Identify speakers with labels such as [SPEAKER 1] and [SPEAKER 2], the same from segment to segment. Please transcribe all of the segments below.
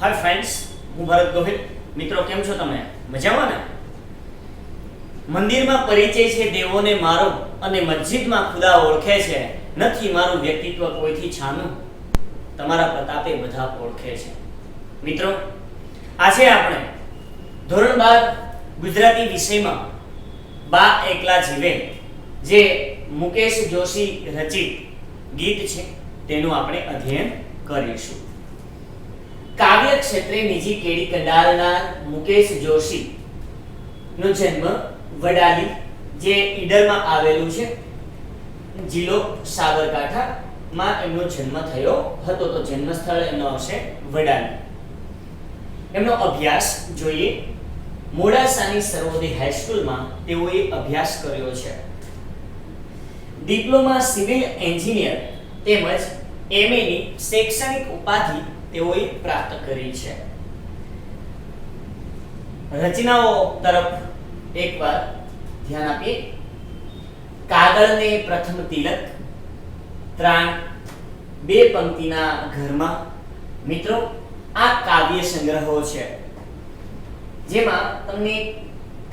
[SPEAKER 1] Hi friends હું ભરત ગોહિલ. મિત્રો, કેમ છો તમે? મજામાં ને? મંદિરમાં પરિચય છે દેવોને મારો અને મસ્જિદમાં ખુદા ઓળખે છે. નથી મારું વ્યક્તિત્વ કોઈથી છાનું? તમારા પ્રતાપે બધા ઓળખે છે. મિત્રો, આજે આપણે ધોરણ બાર ગુજરાતી વિષયમાં બા એકલા જીવે, જે મુકેશ જોશી રચિત ગીત છે, તેનું આપણે અધ્યયન કરીશું. કાવ્ય ક્ષેત્રે નિજી કેડી કંડારનાર મુકેશ જોશી નો જન્મ વડાલી, જે ઈડરમાં આવેલું છે, જિલ્લો સાબરકાંઠા માં એમનો જન્મ થયો હતો. તો જન્મ સ્થળ એમનો હશે વડાલી. એમનો અભ્યાસ જોઈએ. મોડાસાની સર્વોદય હાઈસ્કૂલમાં તેઓએ અભ્યાસ કર્યો છે. ડિપ્લોમા સિવિલ એન્જિનિયર તેમજ એમએની શૈક્ષણિક ઉપાધિ તેઓએ પ્રાપ્ત કરી છે. રચનાઓ તરફ એકવાર ધ્યાન આપીએ. કાગળને પ્રથમ તિલક, ત્રાણ બે પંક્તિના ઘરમાં. મિત્રો, આ કાવ્ય સંગ્રહો છે. જેમાં તમને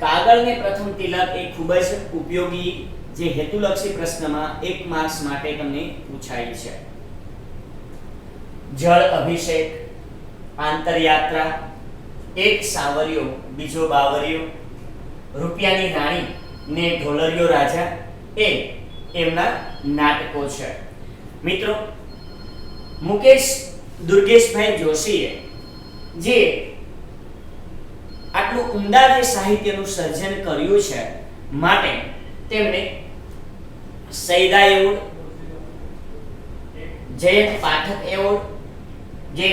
[SPEAKER 1] કાગળને પ્રથમ તિલક એ ખૂબ જ ઉપયોગી જે હેતુલક્ષી પ્રશ્નમાં એક માર્ક્સ માટે તમને પૂછાય છે. જળ અભિષેક, આંતરયાત્રા, એક સાવરિયો બીજો બાવરિયો રૂપિયાની રાણી ને ઢોલરિયો રાજા એ એમના નાટકો છે. મિત્રો, મુકેશ દુર્ગેશભાઈ જોશીએ જે આટલું ઉમદા જે સાહિત્યનું સર્જન કર્યું છે માટે તેમણે સૈદા એવોર્ડ, જયંત પાઠક એવોર્ડ જે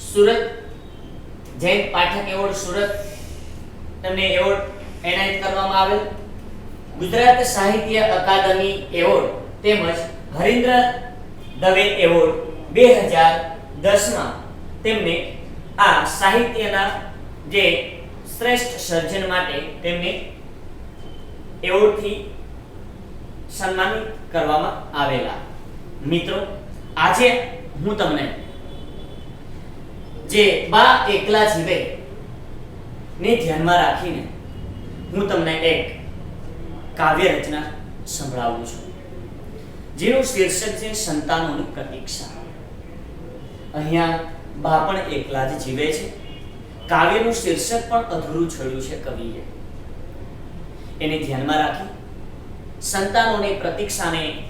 [SPEAKER 1] સુરત જૈન પાઠક એવોર્ડ સુરત તમને એવોર્ડ એનાયત કરવામાં આવેલ. ગુજરાત સાહિત્ય અકાદમી એવોર્ડ તેમજ હરીન્દ્ર દવે એવોર્ડ બે હજાર દસમાં તેમને આ સાહિત્યના જે શ્રેષ્ઠ સર્જન માટે તેમને એવોર્ડથી સન્માનિત કરવામાં આવેલા. મિત્રો, આજે હું તમને જે બા એકલા જીવે ને ધ્યાનમાં રાખીને હું તમને એક કાવ્ય રચના સંભળાવું છું. જેનું શીર્ષક છે સંતાનોની પ્રતીક્ષા. અહીંયા બા પણ એકલા જ જીવે છે. કાવ્યનું શીર્ષક પણ અધૂરું છોડ્યું છે કવિએ. એને ધ્યાનમાં રાખી સંતાનોની પ્રતીક્ષાને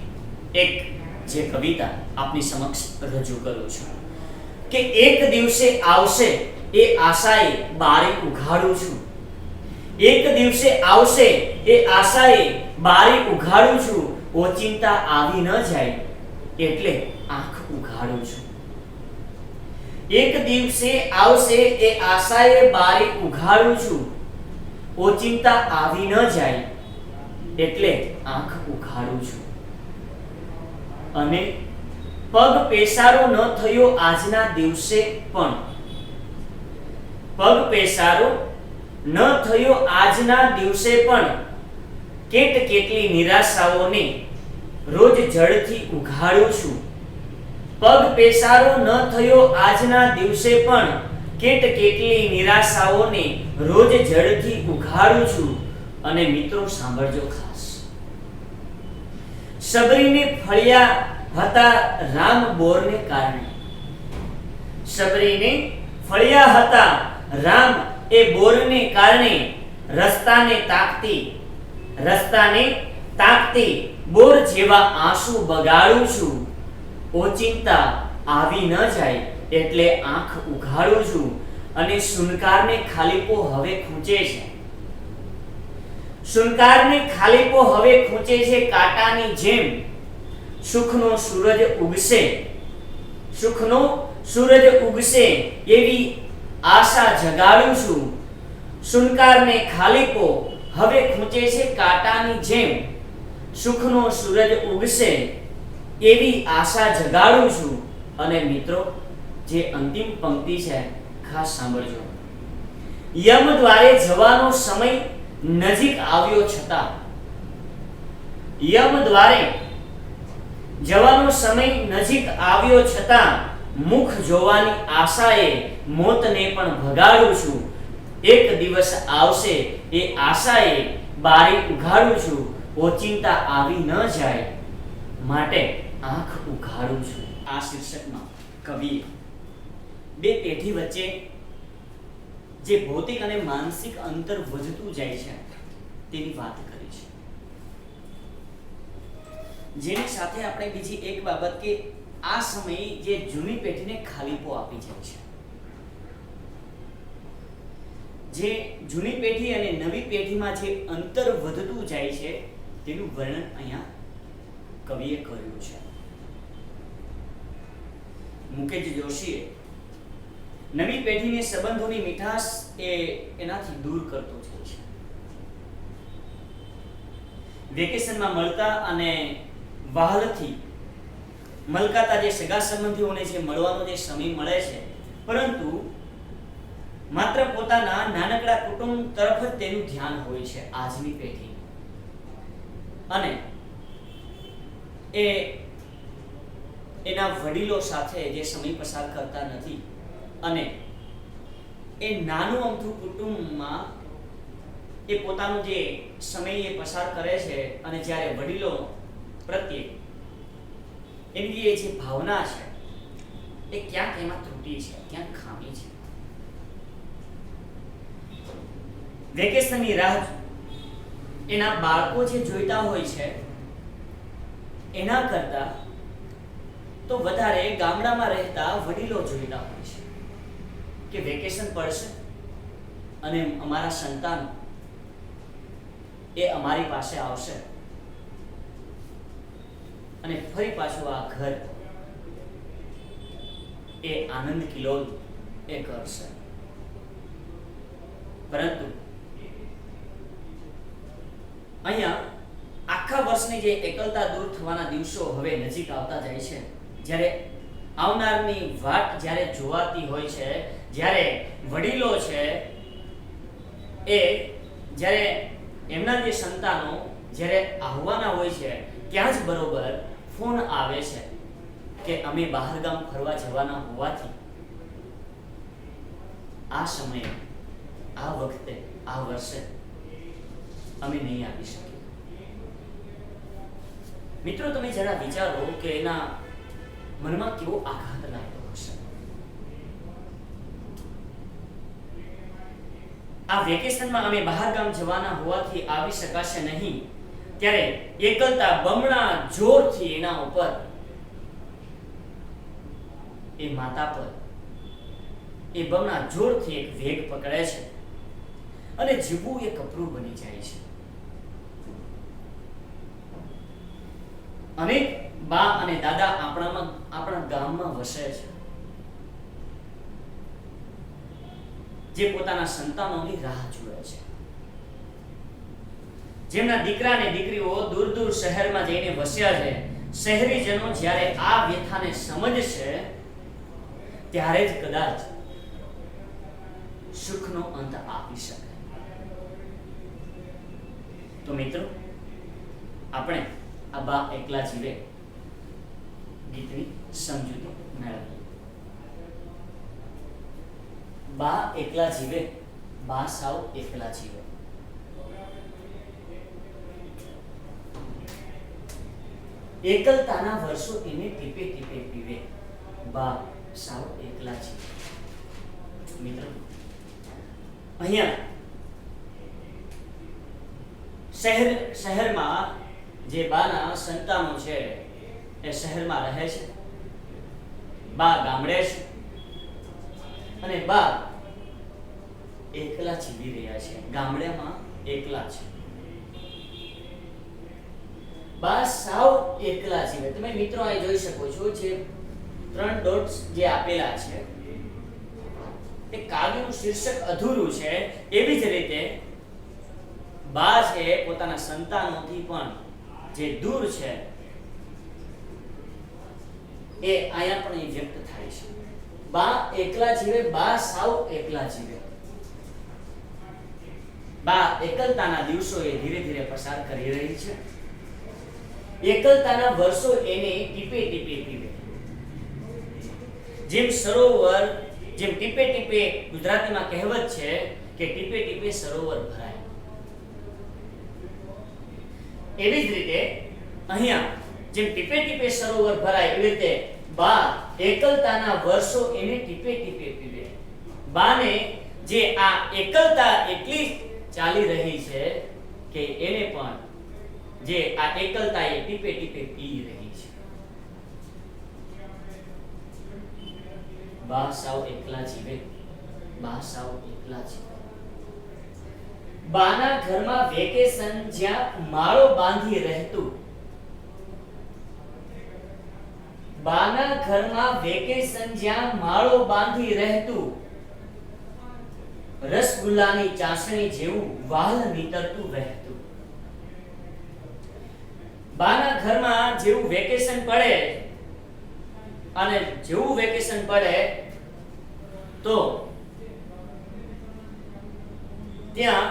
[SPEAKER 1] એક જે કવિતા આપની સમક્ષ રજૂ કરું છું. કે એક દિવસે આવશે એ આશાએ બારે ઉઘાડું છું. એક દિવસે આવશે એ આશાએ બારે ઉઘાડું છું. ઓચિંતા આવી ન જાય એટલે આંખ ઉઘાડું છું. એક દિવસે આવશે એ આશાએ બારી ઉઘાડું છું. ઓચિંતા આવી ન જાય એટલે આંખ ઉઘાડું છું. અને પગ પેસારો ન થયો આજના દિવસે પણ. પગ પેસારો ન થયો આજના દિવસે પણ. કેટ કેટલી નિરાશાઓને રોજ જળથી ઉઘાડું છું. પગ પેસારો ન થયો આજના દિવસે પણ કેટ કેટલી નિરાશાઓને રોજ જળથી ઉઘાડું છું. અને મિત્રો, સાંભળજો ખાસ. સબરીને ફળિયા હતા રામ બોરને કારણે. સબરીને ફળિયા હતા રામ એ બોરને કારણે રસ્તાને તાકતી રસ્તાને તાકતી બોર જેવા આંસુ બગાડું છું. ઓચિંતા આવી ન જાય એટલે આંખ ઉઘાડું છું અને સુનકારને ખાલીપો હવે ખૂંચે છે. સુનકારને ખાલીપો હવે ખૂંચે છે કાંટાની જેમ. સુખનો સૂરજ ઉગશે. સુખનો સૂરજ ઉગશે એવી આશા જગાડું છું. સુનકારને ખાલીપો હવે ખૂંચે છે કાંટાની જેમ. સુખનો સૂરજ ઉગશે એવી આશા જગાડું છું. અને મિત્રો, જે અંતિમ પંક્તિ છે, ખાસ સાંભળજો. યમ દ્વારે જવાનો સમય નજીક આવ્યો છતાં યમ દ્વારે જવાનો સમય નજીક આવ્યો છતાં મુખ જોવાની આશાએ મોતને પણ ભગાડું છું. એક દિવસ આવશે એ આશાએ બારી ઉઘાડું છું. ઓચિંતા આવી ન જાય માટે આંખ ઉઘાડું છું. આ શીર્ષકમાં કવિએ બે પેઢી વચ્ચે જે ભૌતિક અને માનસિક અંતર વધતું જાય છે, તેની વાત કરી છે. જેની સાથે આપણે બીજી એક બાબત કે આ સમયે જે જૂની પેઢીને ખાલીપો આપી જાય છે. જે જૂની પેઢી અને નવી પેઢીમાં જે અંતર વધતું જાય છે, તેનું વર્ણન અહીંયા કવિએ કર્યું છે. મુકેશ જોશીએ નવી પેઢીને સંબંધોની મીઠાશ એ એનાથી દૂર કરતો જાય છે. વેકેશનમાં મળતા અને વહાલથી મલકાતા જે સગા સંબંધીઓને જે મળવાનો જે સમય મળે છે, પરંતુ માત્ર પોતાના નાનકડા કુટુંબ તરફ જ તેનું ધ્યાન હોય છે આજની પેઢી. અને એ એના વડીલો સાથે જે સમય પસાર કરતા નથી અને એ નાનું અમથું કુટુંબમાં એ પોતાનો જે સમય એ પસાર કરે છે અને જ્યારે વડીલો પ્રત્યે એની એ જે ભાવના છે, એ ક્યાંક એમાં ત્રુટી છે, ક્યાંક ખામી છે. વેકેશનની રાહ એના બાળકો જે જોઈતા હોય છે, એના કરતા તો વધારે ગામડામાં રહેતા વડીલો જોઈતા હોય છે. કે વેકેશન પડશે અને અમારા સંતાન એ અમારી પાસે આવશે. અને ફરી પાછું આ ઘર એ આનંદ કિલોલ એ કરશે પરંતુ અહીંયા આખા વર્ષની જે એકલતા દૂર થવાના દિવસો હવે નજીક આવતા જાય છે. જ્યારે આવનારની વાટ જ્યારે જોવાતી હોય છે જ્યારે વડીલો છે, એ જ્યારે એમના જે સંતાનો જ્યારે આવવાના હોય છે, ત્યાં જ બરોબર ફોન આવે છે કે અમે બહાર ગામ ફરવા જવાના હોવાથી. આ સમયે, આ વખતે, આ વર્ષે અમે નહીં આવી શકીએ. મિત્રો, તમે જરા વિચારો કે એના મનમાં કેવો આઘાત લાગ્યો આ વેકેશનમાં અમે બહાર જવાના હોવાથી આવી શકાશે નહીં. ત્યારે એકલતા, બમણા, જોરથી એના ઉપર એ માતા પર, એ બમણા જોરથી એક વેગ પકડે છે અને જીવવું એ કપરું બની જાય છે. અનેક બા અને દાદા આપણામાં, આપણા ગામમાં વસે છે. જે પોતાના સંતાનોની રાહ જુએ છે. જેમના દીકરા અને દીકરીઓ દૂર દૂર શહેરમાં જઈને વસ્યા છે, શહેરીજનો જ્યારે આ વ્યથાને સમજશે, ત્યારે જ કદાચ સુખનો અંત આપી શકે. તો મિત્રો, આપણે આ બા એકલા જીવે ગીતની સમજૂતી મેળવીએ. બા એકલા જીવે, બા સાવ એકલા જીવે. એકલતાના વર્ષો એને ટીપે ટીપે પીવે, બા સાવ એકલા જીવે. મિત્રો, અહીંયા શહેર, શહેરમાં જે બાના સંતાનો છે, એ શહેરમાં રહે છે. બા ગામડે છે. અને બા એકલા જીવી રહ્યા છે. ગામડામાં એકલા છે. બા સાવ એકલા જીવે. તમે મિત્રો અહીં જોઈ શકો છો જે ત્રણ ડોટ્સ જે આપેલા છે, એ કાવ્યનું શીર્ષક અધૂરું છે. એવી જ રીતે બા છે પોતાના સંતાનોથી પણ જે દૂર છે, એ અહીંયા પણ એ વ્યક્ત થાય છે. બા એકલા જીવે, બા સાવ એકલા જીવે. બા એકલતાના દિવસો એ ધીરે ધીરે પસાર કરી રહી છે. એકલતાના વર્ષો એને ટીપે ટીપે પીવે. જેમ સરોવર, જેમ ટીપે ટીપે ગુજરાતીમાં કહેવત છે કે ટીપે ટીપે સરોવર ભરાય. એવી જ રીતે અહીંયા જેમ ટીપે ટીપે સરોવર ભરાય, એવી રીતે બા એકલતાના વર્ષો એને ટીપે ટીપે પીવે. બાને જે આ એકલતા એટલી ચાલી રહી છે કે એને પણ જે આ એકલતા એ ટીપે ટીપે પી રહી છે. બા સાવ એકલા જીવે. બા સાવ એકલા જીવે. બાના ઘરમાં વેકેશન જ્યાં માળો બાંધી રહેતું બાના ઘરમાં વેકેશન જ્યાં માળો બાંધી રહેતું. રસગુલ્લાની ચાસણી જેવું વાલ નીતરતું રહેતું બાના ઘરમાં જેવું વેકેશન પડે અને જેવું વેકેશન પડે તો ત્યાં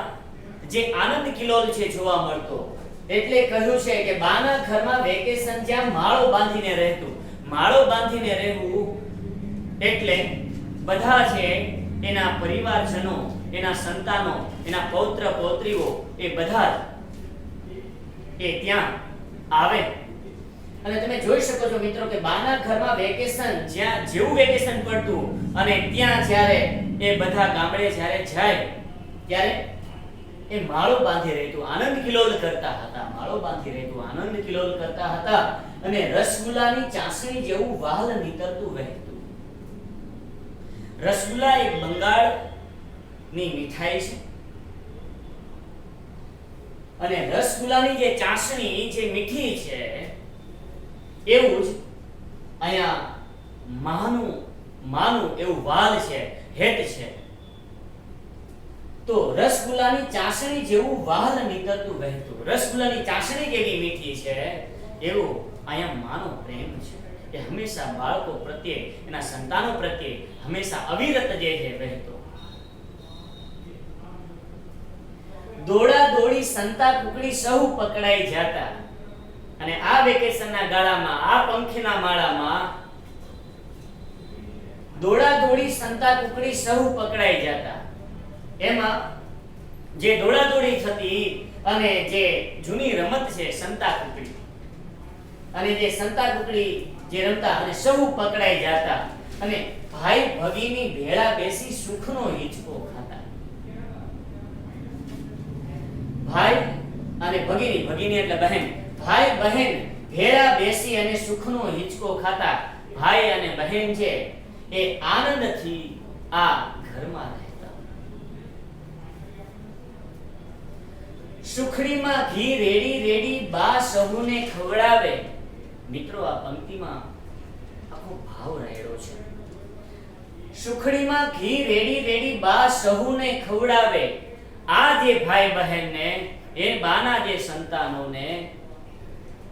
[SPEAKER 1] જે આનંદ કિલોલ છે જોવા મળતો. એટલે કહ્યું છે કે બાના ઘરમાં વેકેશન જ્યાં માળો બાંધીને રહેતું. માળો બાંધીને રહેવું એટલે બધા છે એના પરિવારજનો, એના સંતાનો, એના પૌત્ર, પૌત્રીઓ એ બધા એ ત્યાં આવે. અને તમે જોઈ શકો છો મિત્રો કે બાના ઘરમાં વેકેશન જ્યાં જેવું વેકેશન પડતું અને ત્યાં જ્યારે એ બધા ગામડે જ્યારે જાય, ત્યારે એ માળો બાંધી રહેતું. આનંદ કિલોલ કરતા હતા, માળો બાંધી રહેતું, આનંદ કિલોલ કરતા હતા. અને રસગુલ્લાની ચાસણી જેવું વાલ નીતરતું વહેતું. રસગુલ્લા એક બંગાળની મીઠાઈ છે. અને રસગુલ્લાની જે ચાસણી, જે મીઠી છે, એવું જ અહીંયા માનું માનું એવું વાલ છે હેત છે. તો રસગુલ્લાની ચાસણી જેવું વાલ નીતરતું વહેતું. રસગુલ્લાની ચાસણી કેવી મીઠી છે? એવું અહીંયા માનો પ્રેમ છે એ હંમેશા બાળકો પ્રત્યે, એના સંતાનો પ્રત્યે હંમેશા અવિરત જે છે વહેતો દોડા દોડી સંતા કુકડી સૌ પકડાઈ જતા. અને આ વેકેશનના ગાળામાં, આ પંખીના માળામાં દોડા દોડી સંતા કુકડી સૌ પકડાઈ જતા. એમાં જે દોડા દોડી થતી અને જે જૂની રમત છે સંતા કુકડી અને જે સંતા કુકડી જે રમતા અને સૌ પકડાઈ જતા અને ભાઈ ભગીની ભેળા બેસી સુખનો હિંચકો ખાતા. ભાઈ અને ભગીની ભગીની એટલે બહેન. ભાઈ, બહેન ભેળા બેસી અને સુખનો હિંચકો ખાતા. ભાઈ અને બહેન છે એ આનંદથી આ ઘરમાં રહેતા. સુખડીમાં ઘી રેડી રેડી બા સહુને ખવડાવે. મિત્રો, આ પંક્તિમાં આખો ભાવ રહેલો છે. સુખડીમાં ઘી રેડી રેડી બા સહુને ખવડાવે. આ જે ભાઈ બહેનને એ બાના જે સંતાનોને,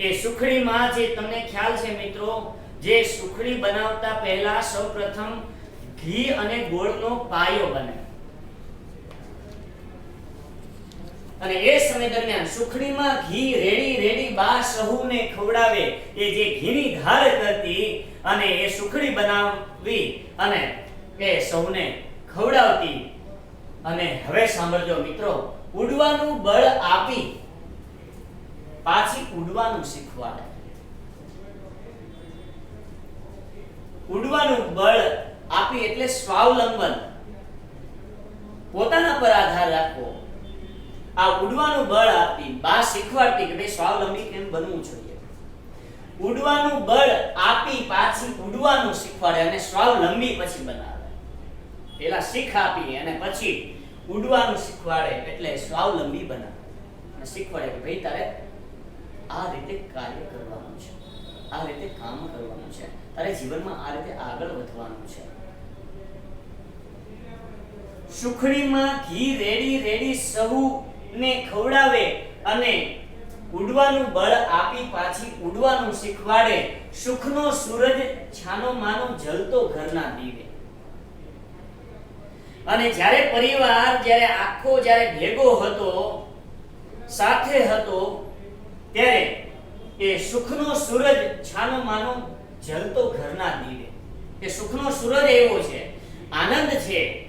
[SPEAKER 1] એ સુખડીમાં જે તમને ખ્યાલ છે મિત્રો, જે સુખડી બનાવતા પહેલા સૌપ્રથમ ઘી અને ગોળનો પાયો બને. અને એ સમય દરમિયાન સુખડીમાં ઘી રેડી રેડી બા સહુને ખવડાવે. એ જે ઘીની ધાર કરતી અને એ સુખડી બનાવી અને એ સૌને ખવડાવતી. અને હવે સાંભળજો મિત્રો, ઉડવાનું બળ આપી પાછી ઉડવાનું શીખવાડે. ઉડવાનું બળ આપી એટલે સ્વાવલંબન. પોતાના પર આધાર રાખવો. આ ઉડવાનું બળ આપી બા શીખવાડતી કે ભાઈ સ્વાવલંબી કેમ બનવું જોઈએ? ઉડવાનું બળ આપી પાછી ઉડવાનું શીખવાડે અને સ્વાવલંબી પછી બનાવે. પેલા શીખ આપી અને પછી ઉડવાનું શીખવાડે એટલે સ્વાવલંબી બનાવે. અને શીખવાડે કે ભાઈ તારે આ રીતે કાર્ય કરવાનું છે. આ રીતે કામ કરવાનું છે. તારે જીવનમાં આ રીતે આગળ વધવાનું છે. સુખડીમાં ઘી રેડી રેડી સહુને ખવડાવે અને ઉડવાનું બળ આપી પાછી ઉડવાનું શીખવાડે, સુખનો સૂરજ છાનો માનો જલતો ઘરના દીવે. અને જ્યારે પરિવાર જ્યારે આખો જ્યારે ભેગો હતો, સાથે હતો, ત્યારે એ સુખનો સૂરજ છાનો માનો જલતો ઘરના દીવે. એ સુખનો સૂરજ એવો છે, આનંદ છે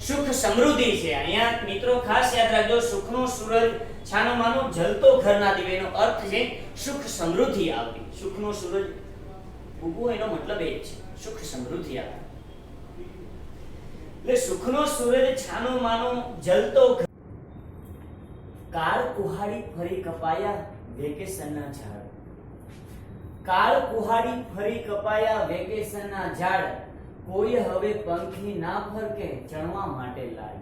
[SPEAKER 1] સુખ સમૃદ્ધિ છે. અહીંયા મિત્રો ખાસ યાદ રાખજો, સુખનો સૂરજ છાનો માનો જલતો ઘરના દીવેનો અર્થ છે સુખ સમૃદ્ધિ આવવી. સુખનો સૂરજ ઉગવો એનો મતલબ એ છે, સુખ સમૃદ્ધિ આવવી. એટલે સુખનો સૂરજ છાનો માનો જલતો કાળ કુહાડી ફરી કપાયા વેકેશનના ઝાડ. કાળ કુહાડી ફરી કપાયા વેકેશનના ઝાડ. કોઈ હવે પંખી ના ફરકે ચણવા માટે લાડ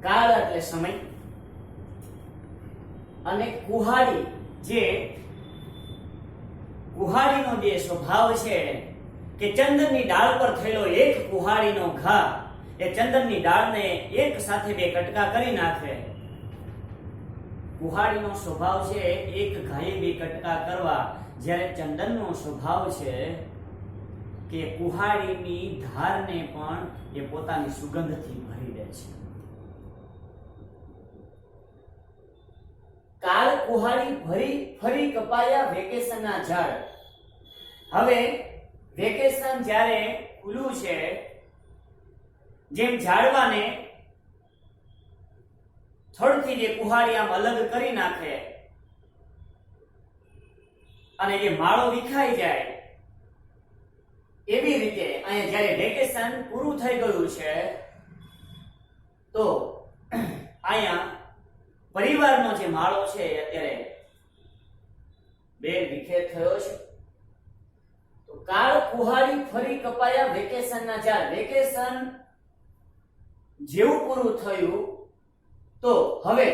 [SPEAKER 1] કાળ એટલે સમય અને કુહાડી જે કુહાડીનો જે સ્વભાવ છે કે ચંદનની ડાળ પર થયેલો એક કુહાડીનો ઘા એ ચંદનની ડાળને એક સાથે બે કટકા કરી નાખે. કુહાડીનો સ્વભાવ છે એક ઘાએ બે કટકા કરવા. જ્યારે ચંદનનો સ્વભાવ છે કે કુહાડીની ધારને પણ એ પોતાની સુગંધથી ભરી દે છે. કાળ કુહાડી ભરી, ફરી કપાયા વેકેશનના ઝાડ. હવે વેકેશન જ્યારે ખુલ્લું છે, જેમ ઝાડવાને થડથી જે કુહાડી આમ અલગ કરી નાખે, અને જે માળો વિખાઈ જાય એવી રીતે અહીંયા જ્યારે વેકેશન પૂરું થઈ ગયું છે, તો અહીંયા પરિવારનો જે માળો છે અત્યારે બે વિખેર થયો છે. તો કાળ કુહાડી ફરી કપાયા વેકેશનના ઝાડ વેકેશન જેવું પૂરું થયું, તો હવે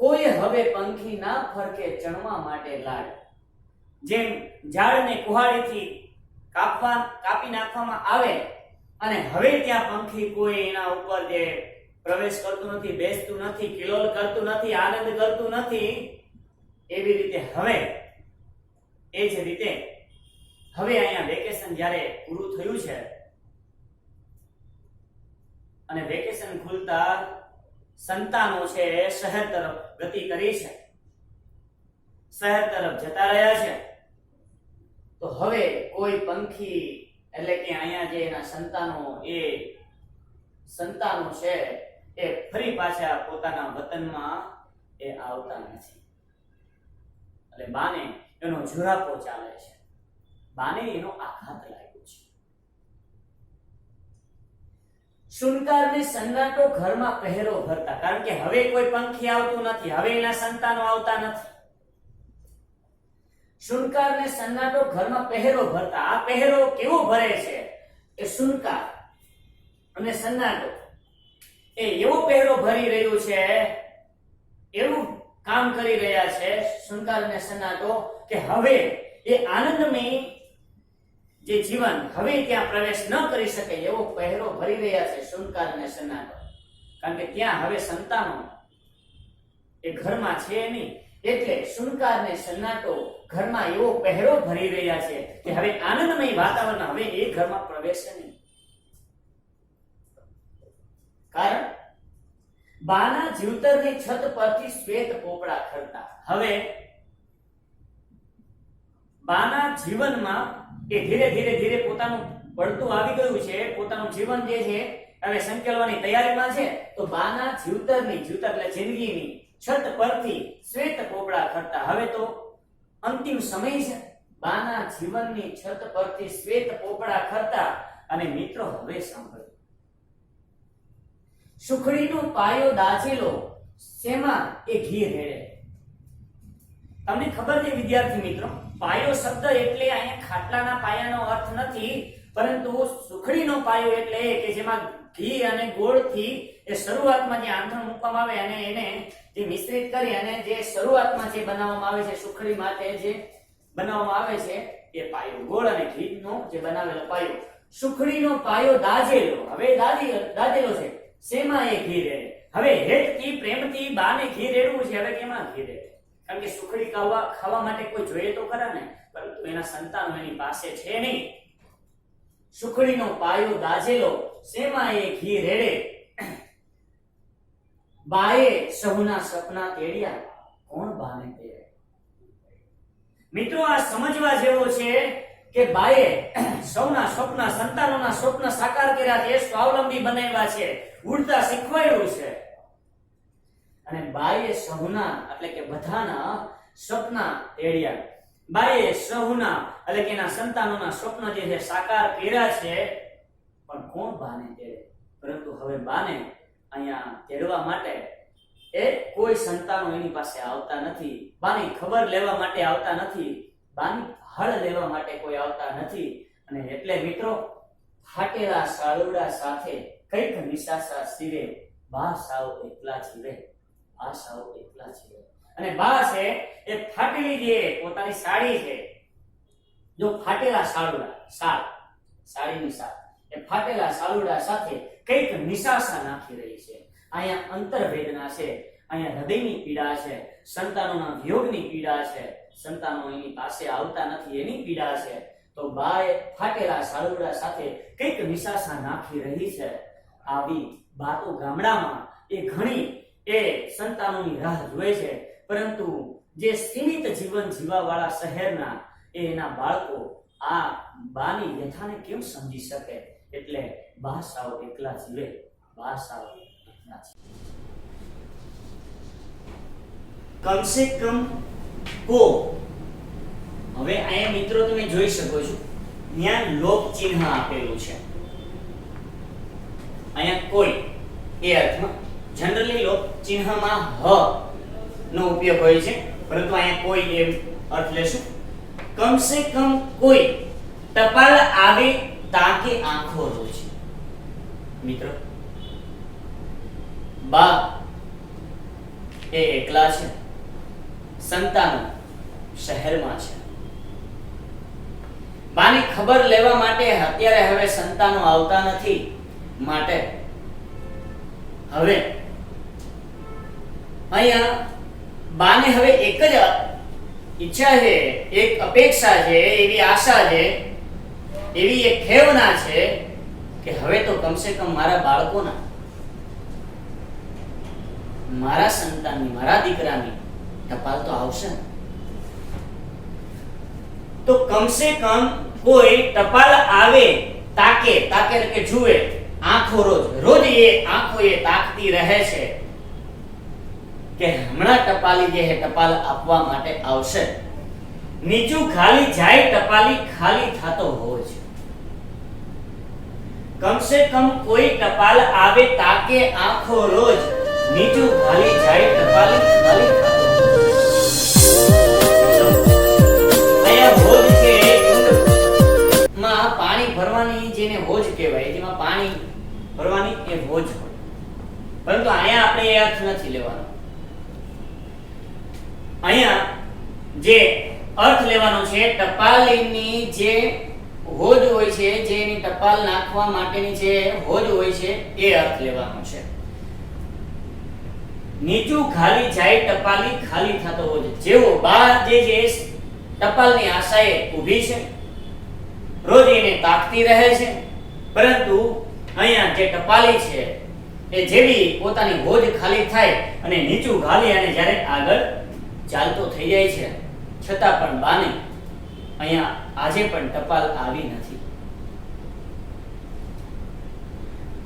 [SPEAKER 1] કોઈ હવે પંખી ના ફરકે ચણવા માટે લાડ જેમ ઝાડને કુહાડીથી કાપવા કાપી નાખવામાં આવે અને હવે ત્યાં પંખી કોઈ એના ઉપર જે પ્રવેશ કરતું નથી, બેસતું નથી કિલોલ કરતું નથી, આનંદ કરતું નથી, એવી રીતે હવે, એ જ રીતે હવે અહીંયા વેકેશન જ્યારે પૂરું થયું છે અને વેકેશન ખુલતા સંતાનો છે શહેર તરફ ગતિ કરી છે. શહેર તરફ જતા રહ્યા છે. તો હવે કોઈ પંખી એટલે કે અહીંયા જે એના સંતાનો એ સંતાનો છે એ ફરી પાછા પોતાના વતનમાં એ આવતા નથી. એટલે બાને એનો ઝુરાપો ચાલે છે. બાને એનો આઘાત લાગ્યો છે. શુનકારને સન્નાટો ઘરમાં પહેરો ભરતા કારણ કે હવે કોઈ પંખી આવતું નથી, હવે એના સંતાનો આવતા નથી. શુનકારને સન્નાટો ઘરમાં પહેરો ભરતા. આ પહેરો કેવો ભરે છે? એ શુનકાર અને સન્નાટો એ એવો પહેરો ભરી રહ્યું છે, એવું કામ કરી રહ્યા છે શુનકાર અને સન્નાટો કે હવે એ આનંદમય જે જીવન હવે ત્યાં પ્રવેશ ન કરી શકે એવો પહેરો ભરી રહ્યા છે શુનકાર અને સન્નાટો કારણ કે ત્યાં હવે સંતાનો એ ઘરમાં છે નહીં. એટલે શુનકાર ને સન્નાટો ઘરમાં એવો પહેરો ભરી રહ્યા છે કે હવે આનંદમય વાતાવરણ હવે એ ઘરમાં પ્રવેશે નહીં. કારણ બાના જીવતરની છત પરથી શ્વેત પોપડા ખરતા. હવે બાના જીવનમાં એ ધીરે ધીરે ધીરે પોતાનું પડતું આવી ગયું છે, પોતાનું જીવન જે છે, હવે સંકેલવાની તૈયારીમાં છે, તો બાના જીવતરની જીવતર એટલે જિંદગીની છત પરથી શ્વેત પોપડા કરતા. હવે તો અંતિમ સમય છે. બાના જીવનની છત પરથી શ્વેત પોપડા કરતા. અને મિત્રો, હવે સાંભળો. સુખડીનો પાયો દાઝેલો, શેમાં એ ઘી રેડે? તમને ખબર છે વિદ્યાર્થી મિત્રો, પાયો શબ્દ એટલે અહીંયા ખાટલાના પાયાનો અર્થ નથી, પરંતુ સુખડીનો પાયો એટલે કે જેમાં ઘી અને ગોળથી એ શરૂઆતમાં જે આંધણ મૂકવામાં આવે અને એને જે મિશ્રિત કરી અને જે શરૂઆતમાં જે બનાવવામાં આવે છે, સુખડી માટે જે બનાવવામાં આવે છે, એ પાયો ગોળ અને ઘીનો જે બનાવેલો પાયો, સુખડીનો પાયો દાજેલો. હવે દાજી, દાજેલો છે. શેમાં એ ઘી રેડે? હવે હેતથી, પ્રેમથી બાને ઘી રેડવું છે. હવે કેમાં ઘી રેડે? કારણ કે સુખડી ખાવા ખાવા માટે કોઈ જોઈએ તો ખરા ને? પરંતુ એના સંતાનો એની પાસે છે નહીં. સુખડીનો પાયો દાજેલો. શેમાં એ ઘી રેડે? બાએ સહુના સપના તેડ્યા. કોણ બાને તેડે? મિત્રો, આ સમજવા જેવો છે કે બાએ સૌના સ્વપ્ન સંતાનોના સ્વપ્ન સાકાર કર્યા છે સ્વાવલંબી બનાવ્યા છે. ઉડતા શીખવાડ્યું છે. અને બાએ સહુના, એટલે કે બધાના સપના તેડ્યા. બાએ સહુના, એટલે કે એના સંતાનોના સ્વપ્ન જે છે, સાકાર કર્યા છે. પણ કોણ બાને તેડે? પરંતુ હવે બાને અહીંયા તેડવા માટે એ કોઈ સંતાનો એની પાસે આવતા નથી. બાની ખબર લેવા માટે આવતા નથી. બાની હળ લેવા માટે કોઈ આવતા નથી. અને એટલે મિત્રો ફાટેલા સાળુડા સાથે કંઈક નિશાસા સિરે બા સાવ એકલા જીવે બા સાવ એકલા જીવે અને બા છે, એ ફાટેલી જે પોતાની સાડી છે, જો ફાટેલા સાળુડા, સાળ સાડીની સાળ, એ ફાટેલા સાળુડા સાથે કંઈક નિશાસા નાખી રહી છે. અહીંયા અંતરવેદના છે, અહીંયા હૃદયની પીડા છે, સંતાનોના વિયોગની પીડા છે, સંતાનો એની પાસે આવતા નથી, એની પીડા છે. તો બાએ ફાટેલા સાળુડા સાથે કંઈક નિશાસા નાખી રહી છે. આવી બા તો ગામડામાં એ ઘણી એ સંતાનોની રાહ જોવે છે. પરંતુ જે સીમિત જીવન જીવાવાળા શહેરના એ એના બાળકો આ બાની વ્યથાને કેમ સમજી શકે? એટલે બા એકલા જીવે બા એકલા જીવે. કમ કમ કો. હવે અહીંયા મિત્રો તમે જોઈ શકો છો, ત્યાં લોક ચિહ્ન આપેલું છે. અહીંયા કોઈ, એ અર્થમાં જનરલી લોક ચિહ્નમાં હ નો ઉપયોગ હોય છે, પરંતુ અહીંયા કોઈ એ અર્થ લેશું. કમ સે કમ કોઈ ટપાલ આવે તાકે આંખો મિત્રો? બા, એ એકલા છે. સંતાનો શહેરમાં છે. બાની ખબર લેવા માટે અત્યારે હવે સંતાનો આવતા નથી. માટે હવે અહીંયા બાને હવે એક જ ઈચ્છા છે, એક અપેક્ષા છે, એવી આશા છે, એવી એક ખેવના છે કે હવે તો કમસે કમ મારા બાળકોના, મારા સંતાનની, મારા દીકરાની ટપાલ તો આવશે. તો કમસે કમ કોઈ ટપાલ આવે, તાકે તાકે કે જુએ, આંખો રોજ રોજ એ આંખો એ તાકતી રહે છે કે હમણાં ટપાલી જે ટપાલ આપવા માટે આવશે નીચું ખાલી જાય, ટપાલી ખાલી થતો હોય છે કમસે કમ કોઈ ટપાલ આવે તાકે આખો રોજ નીચું ખાલી જાય ટપાલી ખાલી પાણી ભરવાની હોજ પરંતુ અહીંયા આપણે એ અર્થ નથી લેવાનો. અહીંયા જે અર્થ લેવાનો છે ટપાલીની જે હોજ હોય છે જે એની ટપાલ નાખવા માટેની જે હોજ હોય છે, એ અર્થ લેવાનો છે. નીચું ખાલી જાય, ટપાલી ખાલી થતો હોજ. જેવો બા જે જે ટપાલની આશાએ ઊભી છે, રોજ એને તાકતી રહે છે, પરંતુ અહીંયા જે ટપાલી છે, એ જેવી પોતાની હોજ ખાલી થાય અને નીચું ઘાલી અને જ્યારે આગળ ચાલતો થઈ જાય છે, છતાં પણ બાને અહીંયા આજે પણ ટપાલ આવી નથી.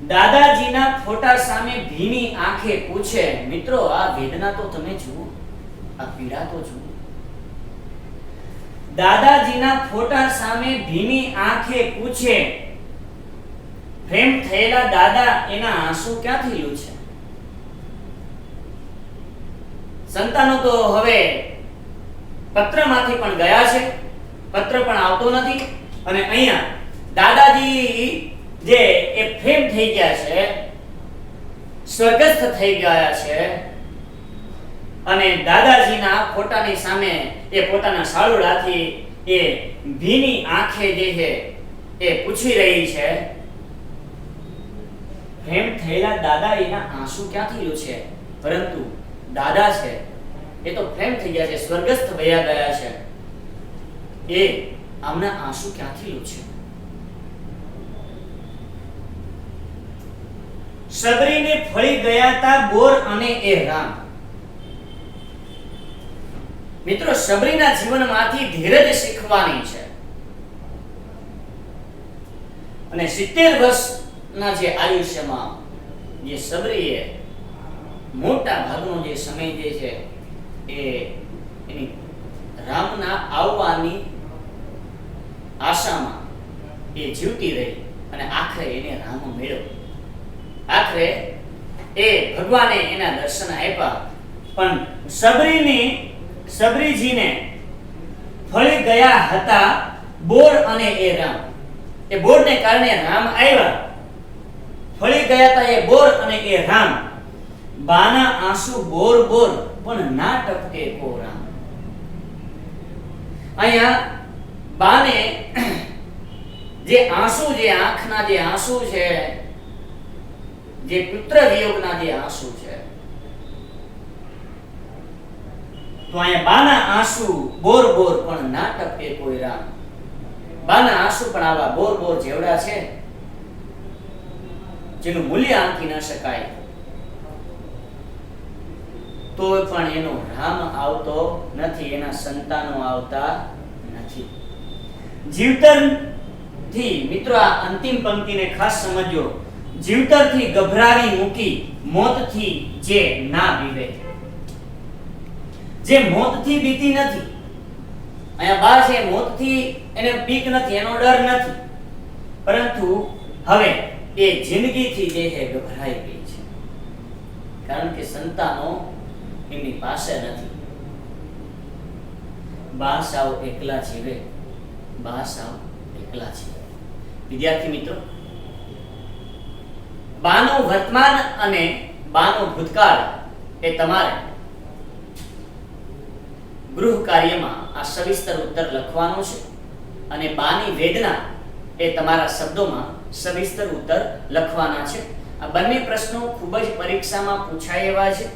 [SPEAKER 1] દાદાજીના ફોટા સામે ભીની આંખે પૂછે, મિત્રો, આ વેદના તો તમે જુઓ, આ પીડા તો જુઓ. દાદાજીના ફોટા સામે ભીની આંખે પૂછે, પ્રેમ થયેલા દાદા એના આંસુ ક્યાંથી લૂછે સંતાનો તો હવે પત્રમાંથી પણ ગયા છે. પત્ર પણ આવતો નથી. અને અહીંયા દાદાજી જે એ ફેમ થઈ ગયા છે, સ્વર્ગસ્થ થઈ ગયા છે, અને દાદાજીના ફોટાની સામે એ પોતાના સાળુડાથી એ ભીની આંખે જે છે એ પૂછી રહી છે પ્રેમ થયેલા દાદા એના આંસુ ક્યાંથી લૂછે પરંતુ દાદા છે, એ તો પ્રેમ થઈ ગયા છે, સ્વર્ગસ્થ ભયા ગયા છે. એ આમના આંસુ ક્યાંથી લૂછે સબરીને ફળી ગયા તા બોર અને એ રામ. મિત્રો, સબરીના જીવનમાંથી ધીરજ શીખવાની છે. અને સિત્તેર વર્ષના જે આયુષ્યમાં જે સબરીએ મોટા ભાગનો જે સમય જે છે, એ એની રામના આવવાની આશામાં એ જીવતી રહી અને આખરે એને રામ મેળવ્યો આખરે એ ભગવાને એના દર્શન આપ્યા, પણ સબરીની, સબરીજીને ફળી ગયા હતા બોર અને એ રામ. એ બોરને કારણે રામ આવ્યા. ફળી ગયા હતા એ બોર અને એ રામ. બાના આંસુ બોર બોર, પણ ના ટપકે કો રામ. અહીંયા બાને જે આંસુ, જે આંખના જે આંસુ છે, જે પુત્ર વિયોગના જે આંસુ છે, તો અહીંયા બાના આંસુ બોર બોર પણ ના ટપકે કોઈ રામ બાના આંસુ પણ આવા બોર બોર જેવડા છે, જેનું મૂલ્ય આંકી ન શકાય. તો પણ એનો રામ આવતો નથી, એના સંતાનો આવતા નથી. જીવતરથી મિત્રો, આ અંતિમ પંક્તિને ખાસ સમજો જીવતરથી ગભરાવી મૂકી મોતથી જે ના બીવે. જે મોતથી બીતી નથી. અહીંયા બા છે, મોતથી એને બીક નથી, એનો ડર નથી. પરંતુ હવે એ જિંદગીથી છે ગભરાઈ ગઈ છે. કારણ કે સંતાનો એમની પાસે નથી. બા સાવ એકલા જીવે. બા એકલા છે વિદ્યાર્થી મિત્રો, બાનું વર્તમાન અને બાનો ભૂતકાળ એ તમારે ગૃહ કાર્યમાં આ સવિસ્તર ઉત્તર લખવાનો છે અને બાની વેદના એ તમારા શબ્દોમાં સવિસ્તર ઉત્તર લખવાના છે. આ બંને પ્રશ્નો ખૂબ જ પરીક્ષામાં પૂછાય એવા છે.